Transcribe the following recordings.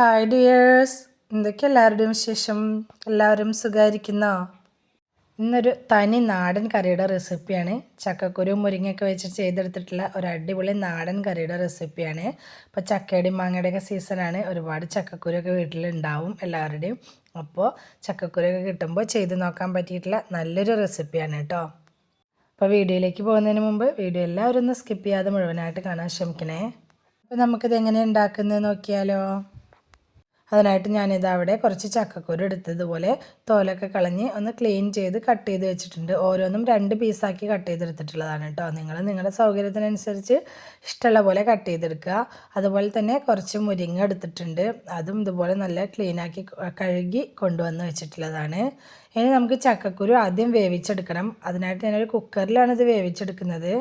Hi dears എന്തൊക്കെ എല്ലാവരുടെയും വിശേഷം? എല്ലാവരും സുഖമായിരിക്കുന്നോ ഇന്നൊരു തനി നാടൻ കറിയുടെ റെസിപ്പിയാണ്. ചക്കക്കുരു മുരിങ്ങയൊക്കെ വെച്ച് ചെയ്തെടുത്തിട്ടുള്ള ഒരു അടിപൊളി നാടൻ കറിയുടെ റെസിപ്പിയാണ്. ഇപ്പോൾ ചക്കയുടെയും മാങ്ങയുടെയൊക്കെ സീസണാണ്. ഒരുപാട് ചക്കക്കുരൊക്കെ വീട്ടിലുണ്ടാവും എല്ലാവരുടെയും. അപ്പോൾ ചക്കക്കുരൊക്കെ കിട്ടുമ്പോൾ ചെയ്ത് നോക്കാൻ പറ്റിയിട്ടുള്ള നല്ലൊരു റെസിപ്പിയാണ് കേട്ടോ. അപ്പോൾ വീഡിയോയിലേക്ക് പോകുന്നതിന് മുമ്പ് വീഡിയോ എല്ലാവരും ഒന്ന് സ്കിപ്പ് ചെയ്യാതെ മുഴുവനായിട്ട് കാണാൻ ശ്രമിക്കണേ. അപ്പോൾ നമുക്കിത് എങ്ങനെ ഉണ്ടാക്കുന്നത് നോക്കിയാലോ? അതിനായിട്ട് ഞാനിത് അവിടെ കുറച്ച് ചക്കക്കുരു എടുത്തതുപോലെ തോലൊക്കെ കളഞ്ഞ് ഒന്ന് ക്ലീൻ ചെയ്ത് കട്ട് ചെയ്ത് വെച്ചിട്ടുണ്ട്. ഓരോന്നും രണ്ട് പീസാക്കി കട്ട് ചെയ്തെടുത്തിട്ടുള്ളതാണ് കേട്ടോ. നിങ്ങൾ നിങ്ങളുടെ സൗകര്യത്തിനനുസരിച്ച് ഇഷ്ടമുള്ള പോലെ കട്ട് ചെയ്തെടുക്കുക. അതുപോലെ തന്നെ കുറച്ച് മുരിങ്ങ എടുത്തിട്ടുണ്ട്. അതും ഇതുപോലെ നല്ല ക്ലീനാക്കി കഴുകി കൊണ്ടുവന്ന് വെച്ചിട്ടുള്ളതാണ്. ഇനി നമുക്ക് ചക്കക്കുരു ആദ്യം വേവിച്ചെടുക്കണം. അതിനായിട്ട് ഞാനൊരു കുക്കറിലാണ് ഇത് വേവിച്ചെടുക്കുന്നത്.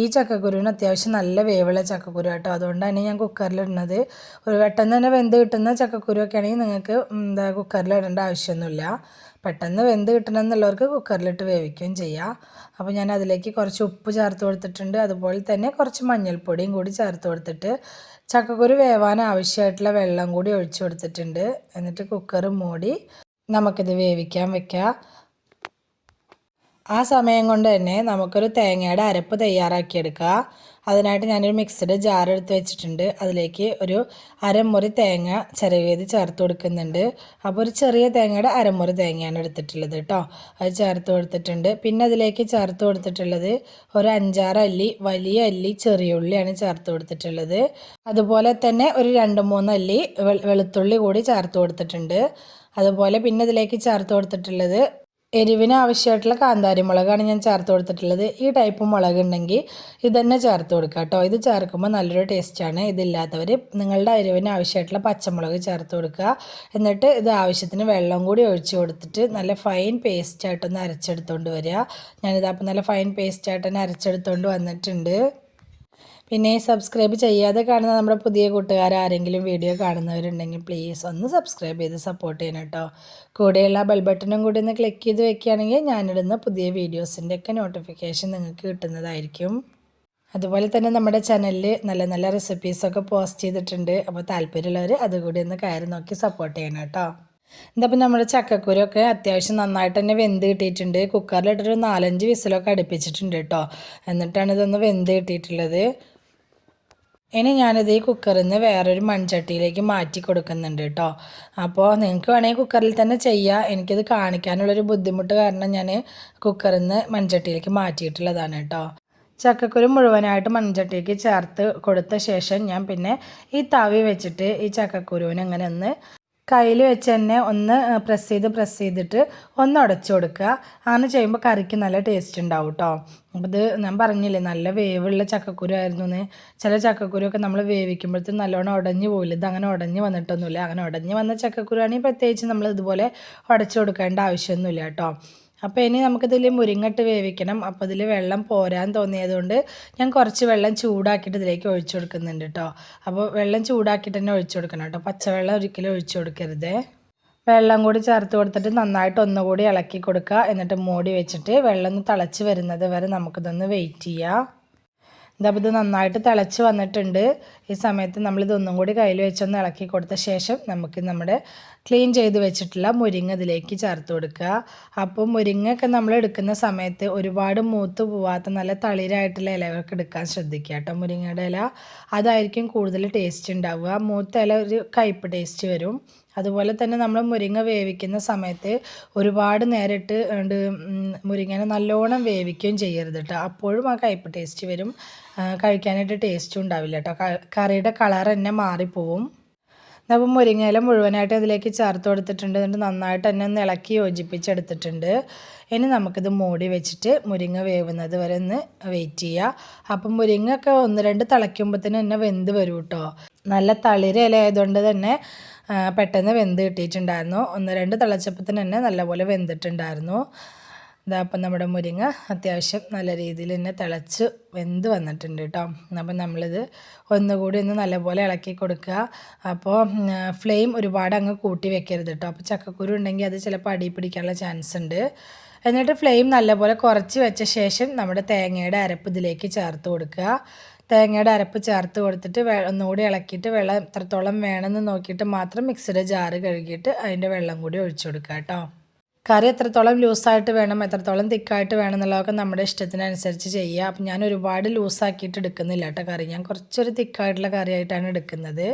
ഈ ചക്കക്കുരുവിന് അത്യാവശ്യം നല്ല വേവുള്ള ചക്കക്കുരു കേട്ടോ തന്നെ ഞാൻ കുക്കറിലിടുന്നത് ഒരു പെട്ടെന്ന് തന്നെ വെന്ത് കിട്ടുന്ന ചക്കക്കുരു ഒക്കെ ആണെങ്കിൽ നിങ്ങൾക്ക് എന്താ കുക്കറിലിടേണ്ട ആവശ്യമൊന്നുമില്ല. പെട്ടെന്ന് വെന്ത് കിട്ടണം എന്നുള്ളവർക്ക് കുക്കറിലിട്ട് വേവിക്കുകയും ചെയ്യാം. അപ്പോൾ ഞാൻ അതിലേക്ക് കുറച്ച് ഉപ്പ് ചേർത്ത് കൊടുത്തിട്ടുണ്ട്. അതുപോലെ തന്നെ കുറച്ച് മഞ്ഞൾപ്പൊടിയും കൂടി ചേർത്ത് കൊടുത്തിട്ട് ചക്കക്കുരു വേവാൻ ആവശ്യമായിട്ടുള്ള വെള്ളം കൂടി ഒഴിച്ചു കൊടുത്തിട്ടുണ്ട്. എന്നിട്ട് കുക്കർ മൂടി നമുക്കിത് വേവിക്കാൻ വെക്കാം. ആ സമയം കൊണ്ട് തന്നെ നമുക്കൊരു തേങ്ങയുടെ അരപ്പ് തയ്യാറാക്കിയെടുക്കുക. അതിനായിട്ട് ഞാനൊരു മിക്സഡ് ജാർ എടുത്ത് വെച്ചിട്ടുണ്ട്. അതിലേക്ക് ഒരു അരമുറി തേങ്ങ ചിരവിയത് ചേർത്ത് കൊടുക്കുന്നുണ്ട്. അപ്പോൾ ഒരു ചെറിയ തേങ്ങയുടെ അരമുറി തേങ്ങയാണ് എടുത്തിട്ടുള്ളത് കേട്ടോ അത് ചേർത്ത് കൊടുത്തിട്ടുണ്ട്. പിന്നെ അതിലേക്ക് ചേർത്ത് കൊടുത്തിട്ടുള്ളത് ഒരു അഞ്ചാറ് അല്ലി വലിയ അല്ലി ചെറിയ ഉള്ളിയാണ് ചേർത്ത് കൊടുത്തിട്ടുള്ളത്. അതുപോലെ തന്നെ ഒരു രണ്ട് മൂന്ന് അല്ലി വെളുത്തുള്ളി കൂടി ചേർത്ത് കൊടുത്തിട്ടുണ്ട്. അതുപോലെ പിന്നെ ഇതിലേക്ക് ചേർത്ത് കൊടുത്തിട്ടുള്ളത് എരിവിന് ആവശ്യമായിട്ടുള്ള കാന്താരി മുളകാണ് ഞാൻ ചേർത്ത് കൊടുത്തിട്ടുള്ളത്. ഈ ടൈപ്പ് മുളക് ഉണ്ടെങ്കിൽ ഇത് തന്നെ ചേർത്ത് കൊടുക്കുക കേട്ടോ. ഇത് ചേർക്കുമ്പോൾ നല്ലൊരു ടേസ്റ്റാണ് ഇതില്ലാത്തവർ നിങ്ങളുടെ എരിവിന് ആവശ്യമായിട്ടുള്ള പച്ചമുളക് ചേർത്ത് കൊടുക്കുക. എന്നിട്ട് ഇത് ആവശ്യത്തിന് വെള്ളം കൂടി ഒഴിച്ച് കൊടുത്തിട്ട് നല്ല ഫൈൻ പേസ്റ്റായിട്ടൊന്ന് അരച്ചെടുത്തുകൊണ്ട് വരിക. ഞാനിതാപ്പം നല്ല ഫൈൻ പേസ്റ്റായിട്ട് തന്നെ അരച്ചെടുത്തുകൊണ്ട് വന്നിട്ടുണ്ട്. പിന്നെ സബ്സ്ക്രൈബ് ചെയ്യാതെ കാണുന്ന നമ്മുടെ പുതിയ കൂട്ടുകാർ ആരെങ്കിലും വീഡിയോ കാണുന്നവരുണ്ടെങ്കിൽ പ്ലീസ് ഒന്ന് സബ്സ്ക്രൈബ് ചെയ്ത് സപ്പോർട്ട് ചെയ്യണം കേട്ടോ. കൂടെയുള്ള ബെൽ ബട്ടണും കൂടി ഒന്ന് ക്ലിക്ക് ചെയ്ത് വെക്കുകയാണെങ്കിൽ ഞാനിടുന്ന പുതിയ വീഡിയോസിന്റെ ഒക്കെ നോട്ടിഫിക്കേഷൻ നിങ്ങൾക്ക് കിട്ടുന്നതായിരിക്കും. അതുപോലെ തന്നെ നമ്മുടെ ചാനലിൽ നല്ല നല്ല റെസിപ്പീസൊക്കെ പോസ്റ്റ് ചെയ്തിട്ടുണ്ട്. അപ്പോൾ താല്പര്യമുള്ളവർ അതുകൂടി ഒന്ന് കയറി നോക്കി സപ്പോർട്ട് ചെയ്യണം കേട്ടോ. എന്താ നമ്മുടെ ചക്കക്കുരൊക്കെ അത്യാവശ്യം നന്നായിട്ട് തന്നെ വെന്ത് കിട്ടിയിട്ടുണ്ട്. കുക്കറിലിട്ടൊരു നാലഞ്ച് വിസിലൊക്കെ അടുപ്പിച്ചിട്ടുണ്ട് കേട്ടോ. എന്നിട്ടാണ് ഇതൊന്ന് വെന്ത് കിട്ടിയിട്ടുള്ളത്. ഇനി ഞാനിത് ഈ കുക്കറിൽ നിന്ന് വേറൊരു മൺചട്ടിയിലേക്ക് മാറ്റി കൊടുക്കുന്നുണ്ട് കേട്ടോ. അപ്പോൾ നിങ്ങൾക്ക് വേണമെങ്കിൽ കുക്കറിൽ തന്നെ ചെയ്യാം. എനിക്കിത് കാണിക്കാനുള്ളൊരു ബുദ്ധിമുട്ട് കാരണം ഞാൻ കുക്കറിൽ നിന്ന് മൺചട്ടിയിലേക്ക് മാറ്റിയിട്ടുള്ളതാണ് കേട്ടോ. ചക്കക്കുരു മുഴുവനായിട്ട് മൺചട്ടിക്ക് ചേർത്ത് കൊടുത്ത ശേഷം ഞാൻ പിന്നെ ഈ തവി വെച്ചിട്ട് ഈ ചക്കക്കുരുവിനെ അങ്ങനെ ഒന്ന് കയ്യിൽ വെച്ച് തന്നെ ഒന്ന് പ്രസ് ചെയ്ത് പ്രസ് ചെയ്തിട്ട് ഒന്ന് ഉടച്ചു കൊടുക്കുക. അങ്ങനെ ചെയ്യുമ്പോൾ കറിക്ക് നല്ല ടേസ്റ്റ് ഉണ്ടാവും കേട്ടോ അപ്പോൾ ഇത് ഞാൻ പറഞ്ഞില്ലേ നല്ല വേവുള്ള ചക്കക്കുരു ആയിരുന്നു എന്ന് ചില ചക്കക്കുരുവൊക്കെ നമ്മൾ വേവിക്കുമ്പോഴത്തേക്കും നല്ലോണം ഉടഞ്ഞു പോയില്ല ഇത് അങ്ങനെ ഉടഞ്ഞു വന്നിട്ടൊന്നുമില്ല. അങ്ങനെ ഉടഞ്ഞു വന്ന ചക്കക്കുരു ആണെങ്കിൽ പ്രത്യേകിച്ച് നമ്മൾ ഇതുപോലെ ഉടച്ചു കൊടുക്കേണ്ട ആവശ്യമൊന്നുമില്ല കേട്ടോ അപ്പോൾ ഇനി നമുക്കിതിൽ മുരിങ്ങട്ട് വേവിക്കണം. അപ്പോൾ ഇതിൽ വെള്ളം പോരാൻ തോന്നിയതുകൊണ്ട് ഞാൻ കുറച്ച് വെള്ളം ചൂടാക്കിയിട്ട് ഇതിലേക്ക് ഒഴിച്ചു കൊടുക്കുന്നുണ്ട് കേട്ടോ അപ്പോൾ വെള്ളം ചൂടാക്കിയിട്ട് തന്നെ ഒഴിച്ചു കൊടുക്കണം കേട്ടോ പച്ചവെള്ളം ഒരിക്കലും ഒഴിച്ചു കൊടുക്കരുത്. വെള്ളം കൂടി ചേർത്ത് കൊടുത്തിട്ട് നന്നായിട്ട് ഒന്നുകൂടി ഇളക്കി കൊടുക്കുക. എന്നിട്ട് മൂടി വെച്ചിട്ട് വെള്ളം ഒന്ന് തിളച്ച് വരുന്നത് വരെ നമുക്കിതൊന്ന് വെയിറ്റ് ചെയ്യാം. ഇതപ്പോൾ ഇത് നന്നായിട്ട് തിളച്ച് വന്നിട്ടുണ്ട്. ഈ സമയത്ത് നമ്മളിതൊന്നും കൂടി കയ്യിൽ വെച്ചൊന്ന് ഇളക്കി കൊടുത്ത ശേഷം നമുക്ക് നമ്മുടെ ക്ലീൻ ചെയ്ത് വെച്ചിട്ടുള്ള മുരിങ്ങ ഇതിലേക്ക് ചേർത്ത് കൊടുക്കുക. അപ്പോൾ മുരിങ്ങയൊക്കെ നമ്മൾ എടുക്കുന്ന സമയത്ത് ഒരുപാട് മൂത്ത് പോവാത്ത നല്ല തളിരായിട്ടുള്ള ഇലകളൊക്കെ എടുക്കാൻ ശ്രദ്ധിക്കുക കേട്ടോ. മുരിങ്ങയുടെ ഇല അതായിരിക്കും കൂടുതൽ ടേസ്റ്റ് ഉണ്ടാവുക. മൂത്ത ഇല ഒരു കയ്പ്പ് ടേസ്റ്റ് വരും. അതുപോലെ തന്നെ നമ്മൾ മുരിങ്ങ വേവിക്കുന്ന സമയത്ത് ഒരുപാട് നേരിട്ട് മുരിങ്ങനെ നല്ലോണം വേവിക്കുകയും ചെയ്യരുത് കേട്ടോ. അപ്പോഴും ആ കയ്പ്പ് ടേസ്റ്റ് വരും. കഴിക്കാനായിട്ട് ടേസ്റ്റും ഉണ്ടാവില്ല കേട്ടോ കറിയുടെ കളർ തന്നെ മാറിപ്പോവും. അപ്പം മുരിങ്ങയില മുഴുവനായിട്ട് അതിലേക്ക് ചേർത്ത് കൊടുത്തിട്ടുണ്ട്. എന്നിട്ട് നന്നായിട്ട് തന്നെ ഒന്ന് ഇളക്കി യോജിപ്പിച്ചെടുത്തിട്ടുണ്ട്. ഇനി നമുക്കിത് മൂടി വെച്ചിട്ട് മുരിങ്ങ വേവുന്നത് വരെ ഒന്ന് വെയിറ്റ് ചെയ്യുക അപ്പം മുരിങ്ങ ഒക്കെ ഒന്ന് രണ്ട് തിളയ്ക്കുമ്പോഴത്തേന് തന്നെ വെന്ത് വരും കേട്ടോ നല്ല തളിര ഇല ആയതുകൊണ്ട് തന്നെ പെട്ടെന്ന് വെന്ത് കിട്ടിയിട്ടുണ്ടായിരുന്നു. ഒന്ന് രണ്ട് തിളച്ചപ്പത്തിന് തന്നെ നല്ലപോലെ വെന്തിട്ടുണ്ടായിരുന്നു. ഇതാ അപ്പം നമ്മുടെ മുരിങ്ങ അത്യാവശ്യം നല്ല രീതിയിൽ തന്നെ തിളച്ച് വെന്ത് വന്നിട്ടുണ്ട് കേട്ടോ. അപ്പം നമ്മളിത് ഒന്നുകൂടി ഒന്ന് നല്ലപോലെ ഇളക്കി കൊടുക്കുക. അപ്പോൾ ഫ്ലെയിം ഒരുപാട് അങ്ങ് കൂട്ടി വെക്കരുത് കേട്ടോ. അപ്പോൾ ചക്കക്കുരു ഉണ്ടെങ്കിൽ അത് ചിലപ്പോൾ അടി പിടിക്കാനുള്ള ചാൻസ് ഉണ്ട്. എന്നിട്ട് ഫ്ലെയിം നല്ലപോലെ കുറച്ച് വെച്ച ശേഷം നമ്മുടെ തേങ്ങയുടെ അരപ്പ് ഇതിലേക്ക് ചേർത്ത് കൊടുക്കുക. തേങ്ങയുടെ അരപ്പ് ചേർത്ത് കൊടുത്തിട്ട് വെ ഒന്നുകൂടി ഇളക്കിയിട്ട് വെള്ളം എത്രത്തോളം വേണമെന്ന് നോക്കിയിട്ട് മാത്രം മിക്സിയുടെ ജാറ് കഴുകിയിട്ട് അതിന്റെ വെള്ളം കൂടി ഒഴിച്ചു കൊടുക്കുക കേട്ടോ. കറി എത്രത്തോളം ലൂസായിട്ട് വേണം എത്രത്തോളം തിക്കായിട്ട് വേണം എന്നുള്ളതൊക്കെ നമ്മുടെ ഇഷ്ടത്തിനനുസരിച്ച് ചെയ്യുക. അപ്പം ഞാൻ ഒരുപാട് ലൂസാക്കിയിട്ട് എടുക്കുന്നില്ല കേട്ടോ കറി. ഞാൻ കുറച്ചൊരു തിക്കായിട്ടുള്ള കറിയായിട്ടാണ് എടുക്കുന്നത്.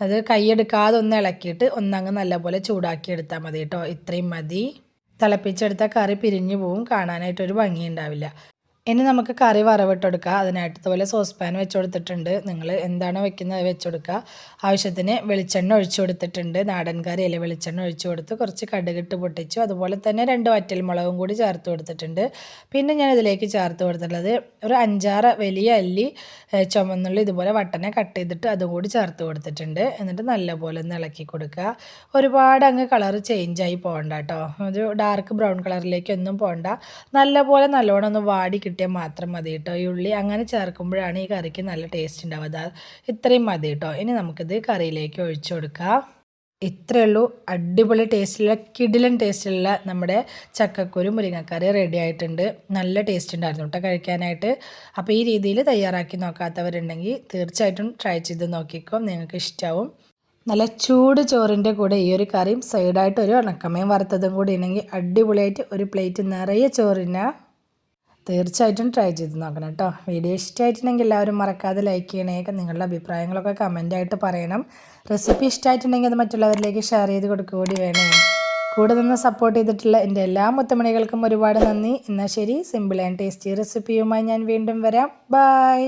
അത് കൈയെടുക്കാതെ ഒന്ന് ഇളക്കിയിട്ട് ഒന്നങ്ങ് നല്ലപോലെ ചൂടാക്കി എടുത്താൽ മതി കേട്ടോ. ഇത്രയും മതി. തിളപ്പിച്ചെടുത്ത കറി പിരിഞ്ഞു പോവും. കാണാനായിട്ട് ഒരു ഭംഗി ഉണ്ടാവില്ല ഇനി നമുക്ക് കറി വറവിട്ടെടുക്കുക അതിനായിട്ട് ഇതുപോലെ സോസ് പാൻ വെച്ച് കൊടുത്തിട്ടുണ്ട് നിങ്ങൾ എന്താണ് വെക്കുന്നത് വെച്ച് കൊടുക്കുക ആവശ്യത്തിന് വെളിച്ചെണ്ണ ഒഴിച്ചു കൊടുത്തിട്ടുണ്ട്. നാടൻ കറി ഇല വെളിച്ചെണ്ണ ഒഴിച്ചു കൊടുത്ത് കുറച്ച് കടുകിട്ട് പൊട്ടിച്ചു. അതുപോലെ തന്നെ രണ്ട് വറ്റൽ മുളകും കൂടി ചേർത്ത് കൊടുത്തിട്ടുണ്ട്. പിന്നെ ഞാൻ ഇതിലേക്ക് ചേർത്ത് കൊടുത്തിട്ടുള്ളത് ഒരു അഞ്ചാറ് വലിയ അല്ലി ചുമന്നുള്ളി ഇതുപോലെ വട്ടനെ കട്ട് ചെയ്തിട്ട് അതും കൂടി ചേർത്ത് കൊടുത്തിട്ടുണ്ട്. എന്നിട്ട് നല്ലപോലെ ഒന്ന് ഇളക്കി കൊടുക്കുക ഒരുപാട് അങ്ങ് കളർ ചേഞ്ചായി പോകണ്ട കേട്ടോ. ഒരു ഡാർക്ക് ബ്രൗൺ കളറിലേക്ക് ഒന്നും പോകണ്ട. നല്ലപോലെ നല്ലോണം ഒന്ന് വാടി കിട്ടിയാൽ മാത്രം മതി കേട്ടോ. ഈ ഉള്ളി അങ്ങനെ ചേർക്കുമ്പോഴാണ് ഈ കറിക്ക് നല്ല ടേസ്റ്റ് ഉണ്ടാവുക. ഇത്രയും മതി കേട്ടോ. ഇനി നമുക്കിത് കറിയിലേക്ക് ഒഴിച്ചു കൊടുക്കാം. ഇത്രയേ ഉള്ളൂ. അടിപൊളി ടേസ്റ്റിലുള്ള കിടിലൻ ടേസ്റ്റിലുള്ള നമ്മുടെ ചക്കക്കുരു മുരിങ്ങക്കറി റെഡി ആയിട്ടുണ്ട്. നല്ല ടേസ്റ്റ് ഉണ്ടായിരുന്നു കേട്ടോ കഴിക്കാനായിട്ട്. അപ്പോൾ ഈ രീതിയിൽ തയ്യാറാക്കി നോക്കാത്തവരുണ്ടെങ്കിൽ തീർച്ചയായിട്ടും ട്രൈ ചെയ്ത് നോക്കിക്കോ. നിങ്ങൾക്ക് ഇഷ്ടമാവും നല്ല ചൂട് ചോറിന്റെ കൂടെ ഈ ഒരു കറിയും സൈഡായിട്ട് ഒരു ഉണക്കമയും വറുത്തതും കൂടി ഉണ്ടെങ്കിൽ അടിപൊളിയായിട്ട് ഒരു പ്ലേറ്റ് നിറയെ ചോറിന്. തീർച്ചയായിട്ടും ട്രൈ ചെയ്ത് നോക്കണം കേട്ടോ വീഡിയോ ഇഷ്ടമായിട്ടുണ്ടെങ്കിൽ എല്ലാവരും മറക്കാതെ ലൈക്ക് ചെയ്യണേ. നിങ്ങളുടെ അഭിപ്രായങ്ങളൊക്കെ കമന്റായിട്ട് പറയണം. റെസിപ്പി ഇഷ്ടമായിട്ടുണ്ടെങ്കിൽ അത് മറ്റുള്ളവരിലേക്ക് ഷെയർ ചെയ്ത് കൊടുക്കുക കൂടി വേണേ. കൂടെ നിന്ന് സപ്പോർട്ട് ചെയ്തിട്ടുള്ള എന്റെ എല്ലാ മുത്തമണികൾക്കും ഒരുപാട് നന്ദി. എന്നാൽ ശരി സിമ്പിൾ ആൻഡ് ടേസ്റ്റി റെസിപ്പിയുമായി ഞാൻ വീണ്ടും വരാം. ബൈ